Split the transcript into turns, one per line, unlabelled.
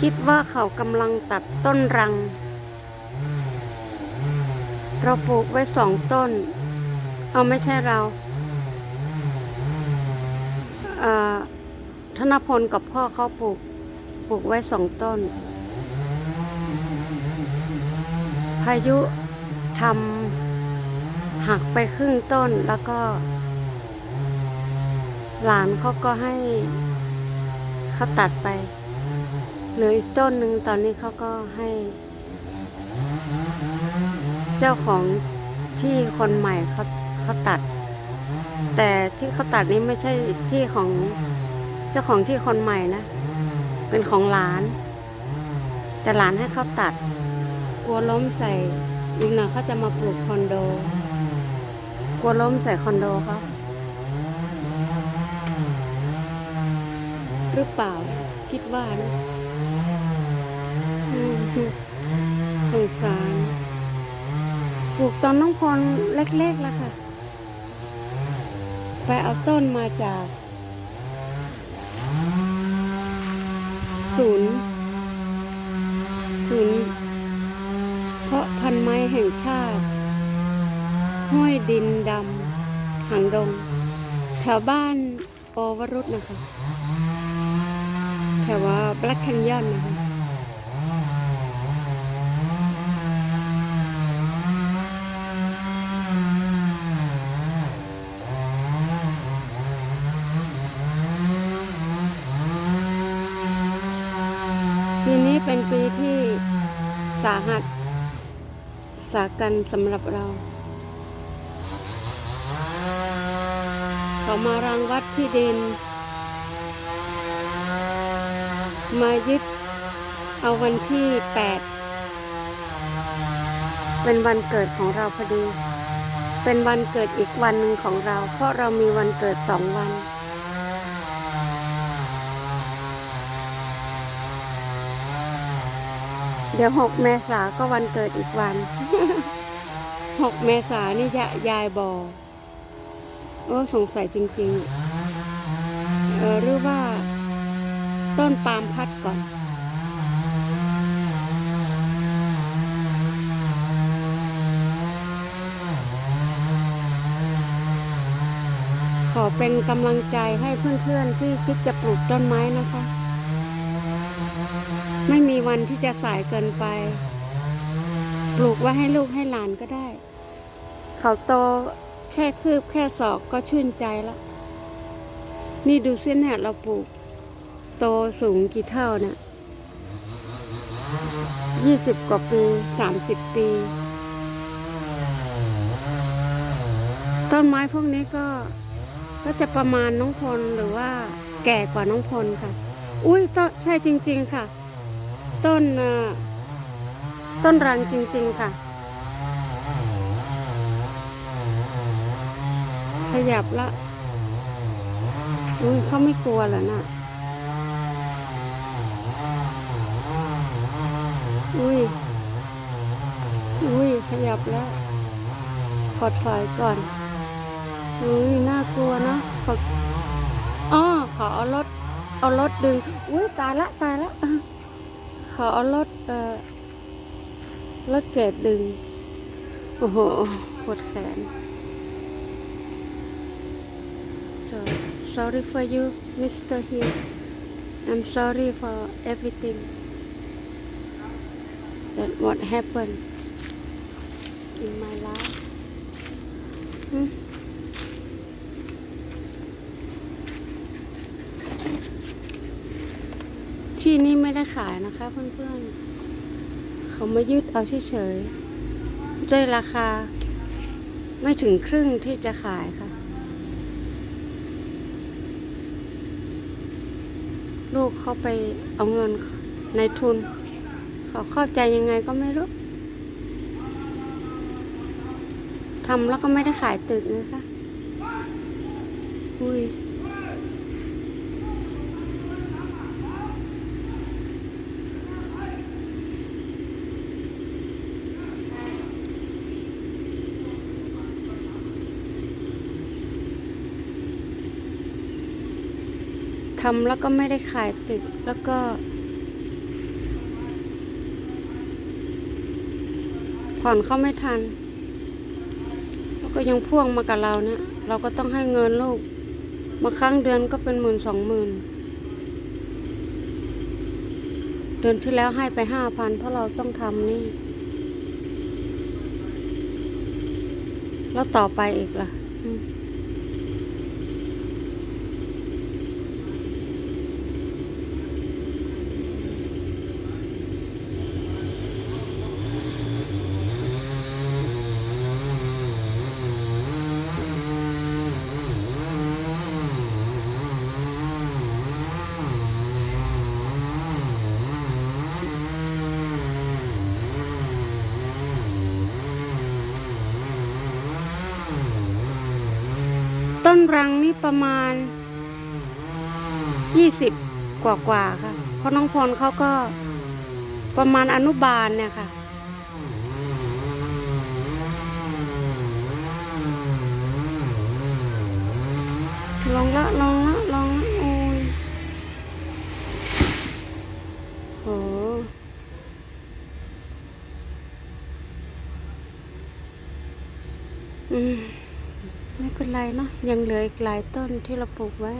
คิดว่าเขากำลังตัดต้นรัง เราปลูกไว้สองต้น เอาไม่ใช่เราธนพลกับพ่อเขาปลูกปลูกไว้สองต้น พายุทำหักไปครึ่งต้นแล้วก็ หลานเขาก็ให้เขาตัดไป หลืออีกต้นหนึ่งตอนนี้เขาก็ให้ เจ้าของที่คนใหม่เขาเขาตัด แต่ที่เขาตัดนี้ไม่ใช่ที่ของเจ้าของที่คนใหม่นะ เป็นของหลาน แต่หลานให้เขาตัดกลัวล้มใส่อีกหน่อยเขาจะมาปลูกคอนโดกลัวล้มใส่คอนโดเขาหรือเปล่าคิดว่านะ อืมสงสารปลูกตอนน้องพรเล็กๆแล้วค่ะ ไปเอาต้นมาจากศูนย์ศูนย์เพาะพันธุ์ไม้แห่งชาติ ห้วยดินดำหางดง แถวบ้านปวรุษนะคะ แถวว่าแบล็กแคนยอนนะคะ ปีนี้ เป็นปีที่สาหัส สากันสำหรับเรา เขามารังวัดที่ดิน มายึดเอาวันที่ 8 เป็นวันเกิดของเราพอดี เป็นวันเกิดอีกวันหนึ่งของเรา เพราะเรามีวันเกิดสองวัน เดี๋ยวหกเมษาก็วันเกิดอีกวันหกเมษานี่ยะยายบอกโอ้สงสัยจริงๆ เออหรือว่า ต้นปาล์มพัดก่อนขอเป็นกำลังใจให้เพื่อนๆที่คิดจะปลูกต้นไม้นะคะ ไม่มีวันที่จะสายเกินไป ปลูกไว้ให้ลูกให้หลานก็ได้ เขาโตแค่คืบแค่ศอกก็ชื่นใจแล้วนี่ดูเสิเนี่ยเราปลูก โตสูงกี่เท่านี่ยยี่สิบกว่าปีสามสิบปี ต้นไม้พวกนี้ก็ก็จะประมาณน้องพลหรือว่าแก่กว่าน้องพลค่ะ อุ้ยต้นใช่จริง ๆ ค่ะ ต้นต้นรังจริง ๆ ค่ะ ขยับละอุ้ยเขาไม่กลัวเหรอน่ะอุ้ย อุ้ย ขยับแล้วขอถอยก่อน อุ้ย น่ากลัวเนะขออ๋อขอเอารถ เอารถดึง อุ้ย ตายละ ตายละ อะขอเอารถเอ่อรถเกรดดึง โอ้โหปวดแขน so sorry for you Mr. Hill I'm sorry for everything that what happened in my life ที่นี่ ได้ขายนะคะเพื่อนๆ เขามายึดเอาเฉยๆด้วยราคา ไม่ถึงครึ่งที่จะขายค่ะ ลูกเขาไปเอาเงินในทุน เขาเข้าใจยังไงก็ไม่รู้ทำแล้วก็ไม่ได้ขายตึกนะคะ อุ้ย ทำแล้วก็ไม่ได้ขายติดแล้วก็ ผ่อนเขาไม่ทัน แล้วก็ยังพ่วงมากับเราเนี่ย เราก็ต้องให้เงินลูกมาครั้งเดือนก็เป็นหมื่นสองหมื่นเดือนที่แล้วให้ไปห้าพันเพราะเราต้องทำนี่ แล้วต่อไปอีกล่ะ นรังนี่ประมาณยี่สิบกว่ากว่าๆค่ะเพราะน้องพรเขาก็ประมาณอนุบาลเนี่ยค่ะ ลองละลองละลองละโอ้ยโหอืม ไม่เป็นไรเนาะยังเหลืออีกหลายต้นที่เราปลูกไว้